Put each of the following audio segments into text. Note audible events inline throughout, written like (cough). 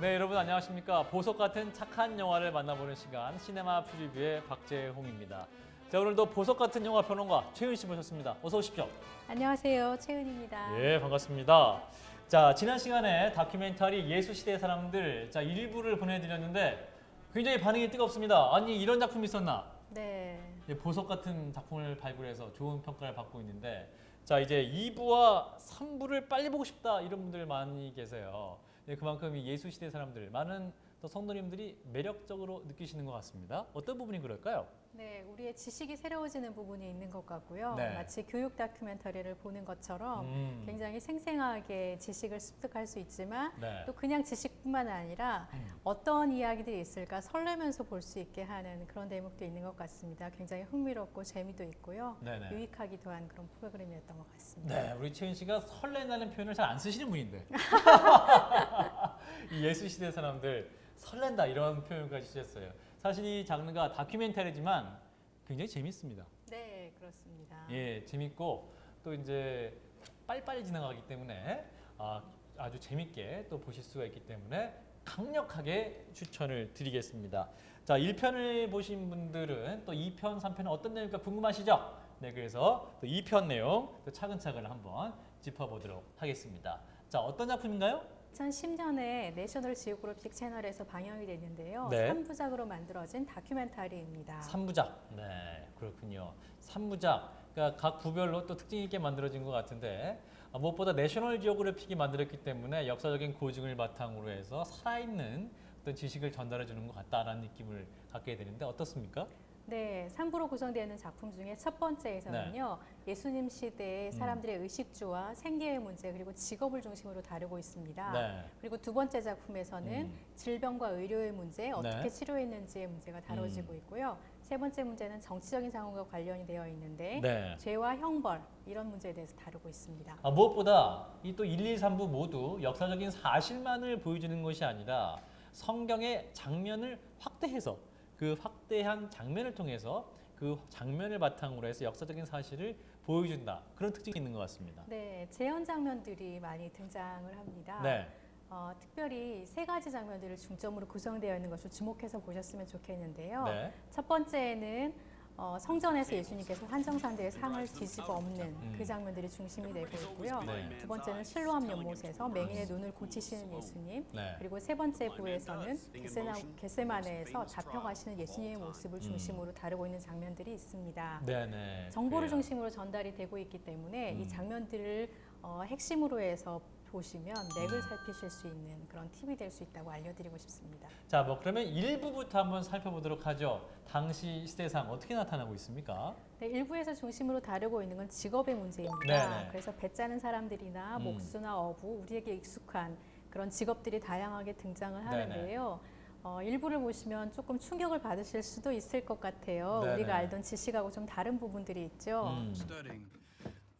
네, 여러분 안녕하십니까? 보석 같은 착한 영화를 만나보는 시간 시네마 프리뷰의 박재홍입니다. 자, 오늘도 보석 같은 영화 평론가 최은 씨 모셨습니다. 어서 오십시오. 안녕하세요. 최은입니다. 예, 반갑습니다. 자, 지난 시간에 다큐멘터리 예수 시대의 사람들 자, 일부를 보내드렸는데 굉장히 반응이 뜨겁습니다. 아니 이런 작품이 있었나? 네. 예, 보석 같은 작품을 발굴해서 좋은 평가를 받고 있는데 자 이제 2부와 3부를 빨리 보고 싶다 이런 분들 많이 계세요. 예, 그만큼 이 예수 시대 사람들 많은 또 성도님들이 매력적으로 느끼시는 것 같습니다. 어떤 부분이 그럴까요? 네, 우리의 지식이 새로워지는 부분이 있는 것 같고요. 네. 마치 교육 다큐멘터리를 보는 것처럼 음, 굉장히 생생하게 지식을 습득할 수 있지만 네. 또 그냥 지식뿐만 아니라 음. 어떤 이야기들이 있을까 설레면서 볼 수 있게 하는 그런 대목도 있는 것 같습니다. 굉장히 흥미롭고 재미도 있고요. 네네. 유익하기도 한 그런 프로그램이었던 것 같습니다. 네, 우리 최은 씨가 설렌다는 표현을 잘 안 쓰시는 분인데 (laughs) 이 예수 시대 사람들 설렌다 이런 표현까지 쓰셨어요. 사실 이 장르가 다큐멘터리지만 굉장히 재밌습니다. 네, 그렇습니다. 예, 재밌고 또 이제 빨리빨리 지나가기 때문에 아, 아주 재밌게 또 보실 수가 있기 때문에 강력하게 추천을 드리겠습니다. 자, 1편을 보신 분들은 또 2편, 3편은 어떤 내용일까 궁금하시죠? 네, 그래서 또 2편 내용 또 차근차근 한번 짚어보도록 하겠습니다. 자, 어떤 작품인가요? 2010년에 내셔널 지오그래픽 채널에서 방영이 됐는데요. 네. 3부작으로 만들어진 다큐멘터리입니다. 3부작. 네, 그렇군요. 3부작. 그러니까 각 부별로 또 특징 있게 만들어진 것 같은데 아, 무엇보다 내셔널 지오그래픽이 만들었기 때문에 역사적인 고증을 바탕으로 해서 살아있는 어떤 지식을 전달해 주는 것 같다라는 느낌을 갖게 되는데 어떻습니까? 네, 3부로 구성되어 있는 작품 중에 첫 번째에서는요. 예수님 시대의 음. 사람들의 의식주와 생계의 문제 그리고 직업을 중심으로 다루고 있습니다. 네. 그리고 두 번째 작품에서는 음. 질병과 의료의 문제, 어떻게 네. 치료했는지의 문제가 다뤄지고 음. 있고요. 세 번째 문제는 정치적인 상황과 관련이 되어 있는데 네. 죄와 형벌 이런 문제에 대해서 다루고 있습니다. 아, 무엇보다 이 또 1, 2, 3부 모두 역사적인 사실만을 보여주는 것이 아니라 성경의 장면을 확대해서 그 확대한 장면을 통해서 그 장면을 바탕으로 해서 역사적인 사실을 보여준다 그런 특징이 있는 것 같습니다. 네, 재현 장면들이 많이 등장을 합니다. 네, 어, 특별히 세 가지 장면들을 중점으로 구성되어 있는 것을 주목해서 보셨으면 좋겠는데요. 네, 첫 번째는 어, 성전에서 예수님께서 한정산대의 상을 뒤집어 엎는 음. 그 장면들이 중심이 되고 있고요. 네. 두 번째는 실로암 연못에서 맹인의 눈을 고치시는 예수님. 네. 그리고 세 번째 부에서는 겟세나, 겟세마네에서 잡혀가시는 예수님의 모습을 중심으로 다루고 있는 장면들이 있습니다. 네, 네. 정보를. 중심으로 전달이 되고 있기 때문에 음. 이 장면들을 어, 핵심으로 해서 보시면 맥을 살피실 수 있는 그런 팁이 될 수 있다고 알려드리고 싶습니다. 자, 뭐 그러면 1부부터 한번 살펴보도록 하죠. 당시 시대상 어떻게 나타나고 있습니까? 네, 일부에서 중심으로 다루고 있는 건 직업의 문제입니다. 네네. 그래서 배 짜는 사람들이나 음. 목수나 어부, 우리에게 익숙한 그런 직업들이 다양하게 등장을 하는데요. 어, 일부를 보시면 조금 충격을 받으실 수도 있을 것 같아요. 네네. 우리가 알던 지식하고 좀 다른 부분들이 있죠. 음.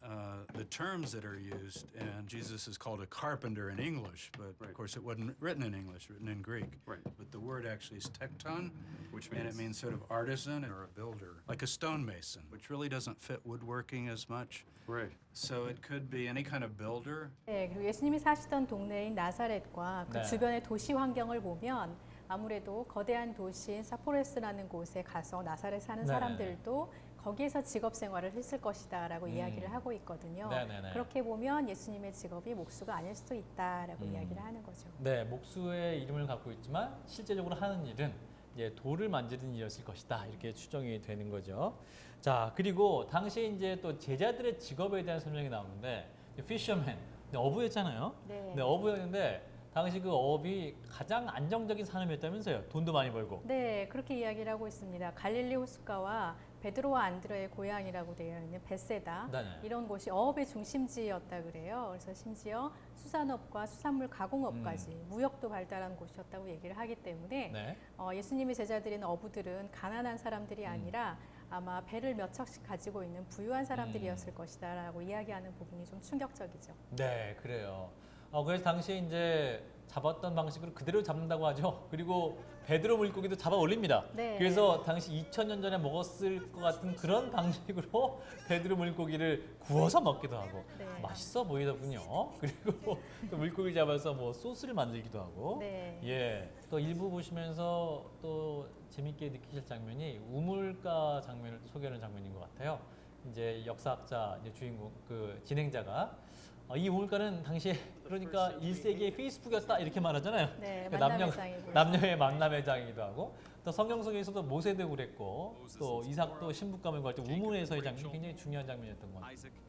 studying uh, the terms that are used, and Jesus is called a carpenter in English, but of Right. course it wasn't written in English, written in Greek. Right. But the word actually is tekton, Which and it means- means sort of artisan or a builder, like a stonemason, which really doesn't fit woodworking as much. Right. So it could be any kind of builder. 네, 그리고 예수님이 사시던 동네인 나사렛과 그 네. 주변의 도시 환경을 보면 아무래도 거대한 도시인 사포레스라는 곳에 가서 나사렛 사는 네. 사람들도 거기에서 직업 생활을 했을 것이다라고 음. 이야기를 하고 있거든요. 네네네. 그렇게 보면 예수님의 직업이 목수가 아닐 수도 있다라고 음. 이야기를 하는 거죠. 네, 목수의 이름을 갖고 있지만 실제적으로 하는 일은 이제 돌을 만지는 일이었을 것이다 이렇게 추정이 되는 거죠. 자 그리고 당시에 이제 또 제자들의 직업에 대한 설명이 나오는데 피셔맨 어부였잖아요. 네. 네, 어부였는데 당시 그 어업이 가장 안정적인 산업이었다면서요. 돈도 많이 벌고. 네, 그렇게 이야기를 하고 있습니다. 갈릴리 호숫가와 베드로와 안드레의 고향이라고 되어 있는 베세다 네네. 이런 곳이 어업의 중심지였다 그래요. 그래서 심지어 수산업과 수산물 가공업까지 무역도 발달한 곳이었다고 얘기를 하기 때문에 음. 네. 어, 예수님의 제자들인 어부들은 가난한 사람들이 음. 아니라 아마 배를 몇 척씩 가지고 있는 부유한 사람들이었을 것이다라고 이야기하는 부분이 좀 충격적이죠. 네, 그래요. 어, 그래서 당시에 이제 잡았던 방식으로 그대로 잡는다고 하죠. 그리고 베드로 물고기도 잡아 올립니다. 네. 그래서 당시 2000년 전에 먹었을 것 같은 그런 방식으로 (laughs) 베드로 물고기를 구워서 먹기도 하고 네. 맛있어 보이더군요. 그리고 (laughs) 또 물고기 잡아서 뭐 소스를 만들기도 하고 네. 예. 또 일부 보시면서 또 재밌게 느끼실 장면이 우물가 장면을 소개하는 장면인 것 같아요. 이제 역사학자 이제 주인공 그 진행자가 어, 이 우물가는 당시에 그러니까 1세기의 페이스북이었다 이렇게 말하잖아요. 네, 그 만남의 남녀-. 남녀의 만남의 장이기도 하고 또 성경 속에서도 모세도 그랬고 또 이삭도 신부감을 구할 때 우물에서의 장면이 굉장히 중요한 장면이었던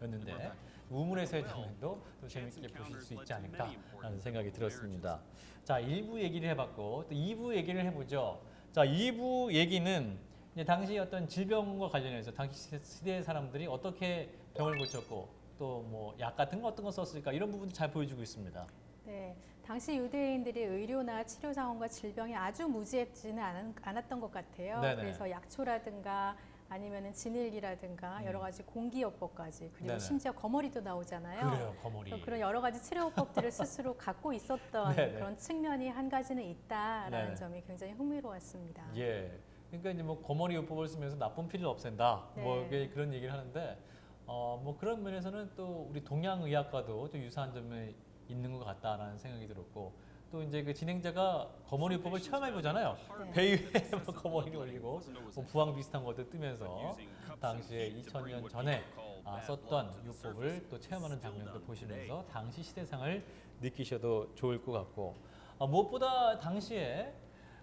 거였는데 우물에서의 장면도 또 재밌게 보실 수 있지 않을까라는 생각이 들었습니다. 자, 1부 얘기를 해봤고 또 2부 얘기를 해보죠. 자, 2부 얘기는 이제 당시 어떤 질병과 관련해서 당시 시대 사람들이 어떻게 병을 고쳤고 또 뭐 약 같은 거 어떤 거 썼을까 이런 부분도 잘 보여주고 있습니다. 네, 당시 유대인들이 의료나 치료 상황과 질병이 아주 무지했지는 않, 않았던 것 같아요. 네네. 그래서 약초라든가 아니면은 진일기라든가 음. 여러 가지 공기요법까지 그리고 네네. 심지어 거머리도 나오잖아요. 그래요, 거머리. 그런 여러 가지 치료법들을 스스로 갖고 있었던 (laughs) 네네. 그런 측면이 한 가지는 있다라는. 점이 굉장히 흥미로웠습니다. 예. 그러니까 이제 뭐 거머리 요법을 쓰면서 나쁜 피를 없앤다. 뭐 네. 이게 그런 얘기를 하는데 어 뭐 그런 면에서는 또 우리 동양 의학과도 좀 유사한 점이 있는 것 같다라는 생각이 들었고 또 이제 그 진행자가 거머리 요법을 처음 해보잖아요. 네. 배 위에 뭐 거머리를 올리고 뭐 부항 비슷한 것도 뜨면서 당시에 2000년 전에 아, 썼던 요법을 또 체험하는 장면도 보시면서 당시 시대상을 느끼셔도 좋을 것 같고 아, 무엇보다 당시에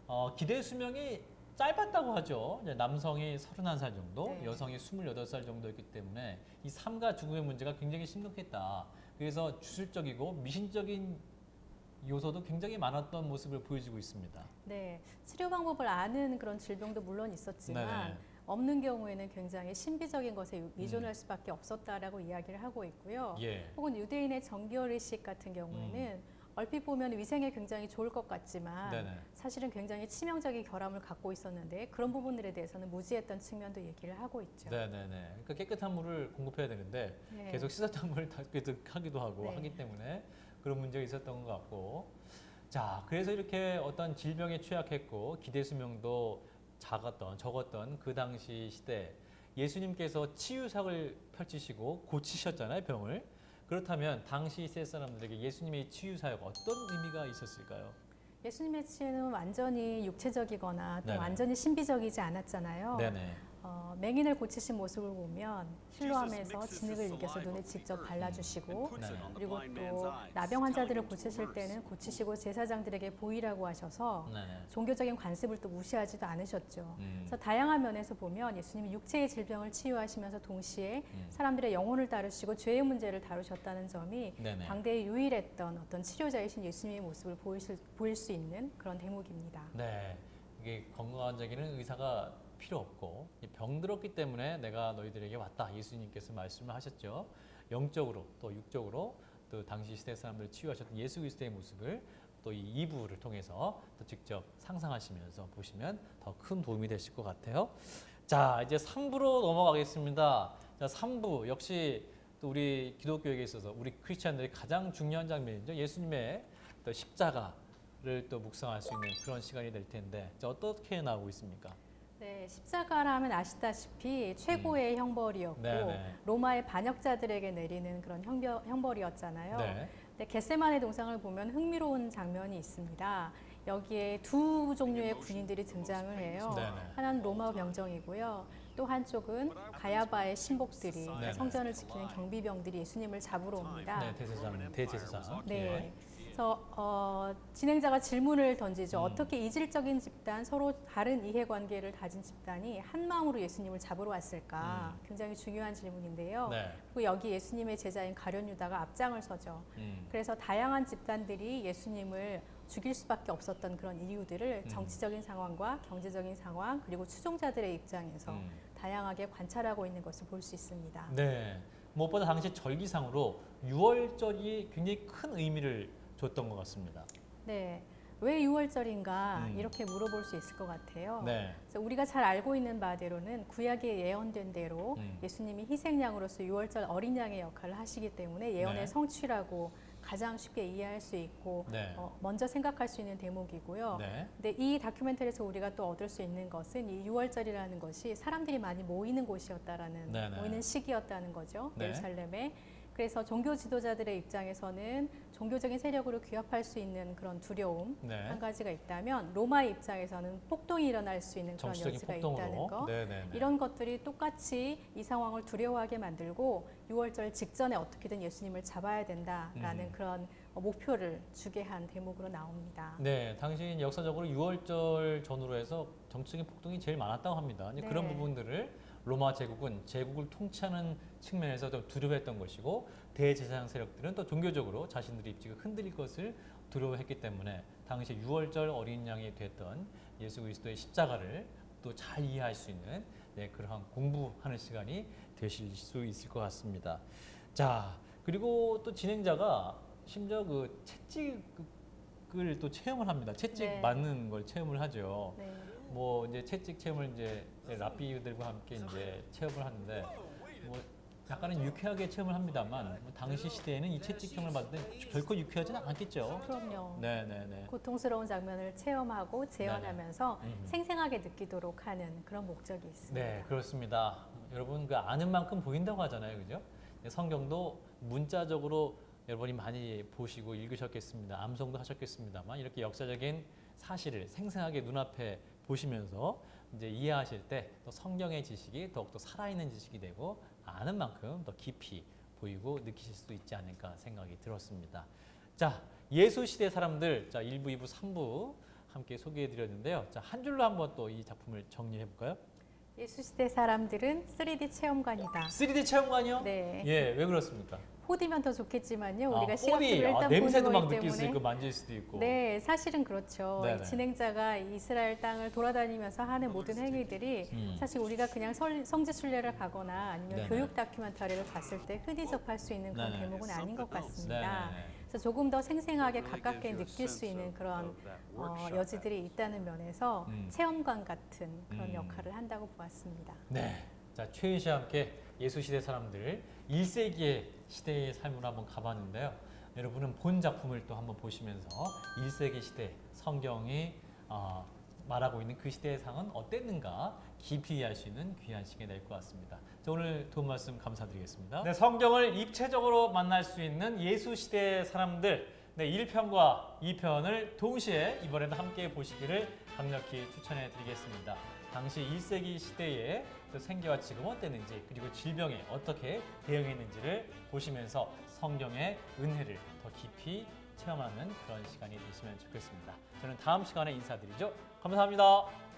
어, 기대 수명이 짧았다고 하죠. 남성이 31살 정도, 네. 여성이 28살 정도였기 때문에 이 삶과 죽음의 문제가 굉장히 심각했다. 그래서 주술적이고 미신적인 요소도 굉장히 많았던 모습을 보여주고 있습니다. 네, 치료 방법을 아는 그런 질병도 물론 있었지만 네네. 음. 없는 경우에는 굉장히 신비적인 것에 의존할 수밖에 없었다라고 이야기를 하고 있고요. 예. 혹은 유대인의 정결의식 같은 경우에는 얼핏 보면 위생에 굉장히 좋을 것 같지만 음. 네네. 사실은 굉장히 치명적인 결함을 갖고 있었는데 그런 부분들에 대해서는 무지했던 측면도 얘기를 하고 있죠. 네네네. 그러니까 깨끗한 물을 공급해야 되는데 네. 계속 씻었던 (laughs) 물을 다 계속 하기도 하고 네. 하기 때문에 그런 문제가 있었던 것 같고 자 그래서 이렇게 어떤 질병에 취약했고 기대 수명도 작았던 적었던 그 당시 시대 예수님께서 치유사를 펼치시고 고치셨잖아요 병을 그렇다면 당시 시대 사람들에게 예수님의 치유 사역 어떤 의미가 있었을까요? 예수님의 치유는 완전히 육체적이거나 또 네네. 완전히 신비적이지 않았잖아요. 네네. 어, 맹인을 고치신 모습을 보면 실로함에서 진흙을 이겨서 눈에 직접 발라주시고 네. 그리고 또 나병 환자들을 고치실 때는 고치시고 제사장들에게 보이라고 하셔서 네. 종교적인 관습을 또 무시하지도 않으셨죠. 음. 그래서 다양한 면에서 보면 예수님이 육체의 질병을 치유하시면서 동시에 음. 사람들의 영혼을 다루시고 죄의 문제를 다루셨다는 점이 네네. 당대에 유일했던 어떤 치료자이신 예수님의 모습을 보이실, 보일 수 있는 그런 대목입니다. 네, 이게 건강한 자기는 의사가 필요 없고 이 병들었기 때문에 내가 너희들에게 왔다. 예수님께서 말씀을 하셨죠. 영적으로 또 육적으로 또 당시 시대 사람들을 치유하셨던 예수 그리스도의 모습을 또이 2부를 통해서 또 직접 상상하시면서 보시면 더 큰 도움이 되실 것 같아요. 자, 이제 3부로 넘어가겠습니다. 자, 3부 역시 또 우리 기독교에게 있어서 우리 크리스천들이 가장 중요한 장면이죠. 예수님의 또 십자가를 또 묵상할 수 있는 그런 시간이 될 텐데 자, 어떻게 나오고 있습니까? 네, 십자가라 하면 아시다시피 최고의 형벌이었고 음. 네네. 로마의 반역자들에게 내리는 그런 형벌, 형벌이었잖아요. 네. 근데 겟세만의 동상을 보면 흥미로운 장면이 있습니다. 여기에 두 종류의 군인들이 등장을 해요. 네네. 하나는 로마 병정이고요. 또 한쪽은 가야바의 신복들이 네네. 성전을 지키는 경비병들이 예수님을 잡으러 옵니다. 네, 대제사장, 대제사장. 네. 그래서 어, 진행자가 질문을 던지죠. 음. 어떻게 이질적인 집단, 서로 다른 이해관계를 가진 집단이 한 마음으로 예수님을 잡으러 왔을까? 굉장히 중요한 질문인데요. 음. 네. 그리고 여기 예수님의 제자인 가룟 유다가 앞장을 서죠. 음. 그래서 다양한 집단들이 예수님을 죽일 수밖에 없었던 그런 이유들을 음. 정치적인 상황과 경제적인 상황 그리고 추종자들의 입장에서 음. 다양하게 관찰하고 있는 것을 볼 수 있습니다. 네. 무엇보다 당시 절기상으로 6월절이 굉장히 큰 의미를 줬던 것 같습니다. 네. 왜 6월절인가 음. 이렇게 물어볼 수 있을 것 같아요. 네. 그래서 우리가 잘 알고 있는 바대로는 구약에 예언된 대로 음. 예수님이 희생양으로서 6월절 어린 양의 역할을 하시기 때문에 예언의 네. 성취라고 가장 쉽게 이해할 수 있고 네. 어, 먼저 생각할 수 있는 대목이고요. 네. 근데 이 다큐멘터리에서 우리가 또 얻을 수 있는 것은 이 6월절이라는 것이 사람들이 많이 모이는 곳이었다라는 네네. 모이는 시기였다는 거죠. 네. 예루살렘에. 그래서 종교 지도자들의 입장에서는 종교적인 세력으로 귀합할 수 있는 그런 두려움 네. 한 가지가 있다면 로마의 입장에서는 폭동이 일어날 수 있는 그런 여지가 있다는 폭동으로. 거. 네, 네, 네. 이런 것들이 똑같이 이 상황을 두려워하게 만들고 6월절 직전에 어떻게든 예수님을 잡아야 된다라는 음. 그런 어, 목표를 주게 한 대목으로 나옵니다. 네, 당시 역사적으로 6월절 전후로 해서 정치적인 폭동이 제일 많았다고 합니다. 이제 그런 네. 부분들을 로마 제국은 제국을 통치하는 측면에서 좀 두려워했던 것이고 대제사장 세력들은 또 종교적으로 자신들의 입지가 흔들릴 것을 두려워했기 때문에 당시 6월절 어린 양이 됐던 예수 그리스도의 십자가를 또 잘 이해할 수 있는 네, 그러한 공부하는 시간이 되실 수 있을 것 같습니다. 자, 그리고 또 진행자가 심지어 그 채찍을 또 체험을 합니다. 채찍 네. 맞는 걸 체험을 하죠. 네. 뭐 이제 채찍 체험을 이제 라삐들과 함께 이제 체험을 하는데 뭐 약간은 유쾌하게 체험을 합니다만 뭐 당시 시대에는 이 채찍 체험을 받을 때 결코 유쾌하지는 않았겠죠. 그럼요. 네, 네, 네. 고통스러운 장면을 체험하고 재현하면서 음. 생생하게 느끼도록 하는 그런 목적이 있습니다. 네, 그렇습니다. 여러분 그 아는 만큼 보인다고 하잖아요, 그죠? 네, 성경도 문자적으로 여러분이 많이 보시고 읽으셨겠습니다. 암송도 하셨겠습니다만 이렇게 역사적인 사실을 생생하게 눈앞에 보시면서 이제 이해하실 때 또 성경의 지식이 더욱더 살아있는 지식이 되고 아는 만큼 더 깊이 보이고 느끼실 수 있지 않을까 생각이 들었습니다. 자, 예수 시대 사람들 자, 1부, 2부, 3부 함께 소개해 드렸는데요. 자, 한 줄로 한번 또 이 작품을 정리해 볼까요? 예수 시대 사람들은 3D 체험관이다. 3D 체험관이요? 네. 예, 왜 그렇습니까? 4D면 더 좋겠지만요. 아, 우리가 4D. 시각적으로 일단 아, 냄새도 보는 막 거기 느낄 수 때문에 있고 만질 수도 있고. 네, 사실은 그렇죠. 네네. 진행자가 이스라엘 땅을 돌아다니면서 하는 모든 행위들이 음. 사실 우리가 그냥 설- 성지 순례를 가거나 아니면 네네. 교육 다큐멘터리를 봤을 때 흔히 접할 수 있는 그런 네네. 대목은 아닌 것 같습니다. 네. 그래서 조금 더 생생하게 가깝게 느낄 수 있는 그런 어, 여지들이 있다는 면에서 음. 체험관 같은 그런 음. 역할을 한다고 보았습니다. 네. 자, 최윤 씨와 함께 예수 시대 사람들 1세기의 시대의 삶으로 한번 가봤는데요. 여러분은 본 작품을 또 한번 보시면서 1세기 시대 성경이 어, 말하고 있는 그 시대의 상은 어땠는가 깊이 이해할 수 있는 귀한 시간이 될 것 같습니다. 자, 오늘 도움 말씀 감사드리겠습니다. 네, 성경을 입체적으로 만날 수 있는 예수 시대의 사람들 네, 1편과 2편을 동시에 이번에도 함께 보시기를 강력히 추천해 드리겠습니다. 당시 1세기 시대의 그 생계와 지금 어땠는지 그리고 질병에 어떻게 대응했는지를 보시면서 성경의 은혜를 더 깊이 체험하는 그런 시간이 되시면 좋겠습니다. 저는 다음 시간에 인사드리죠. 감사합니다.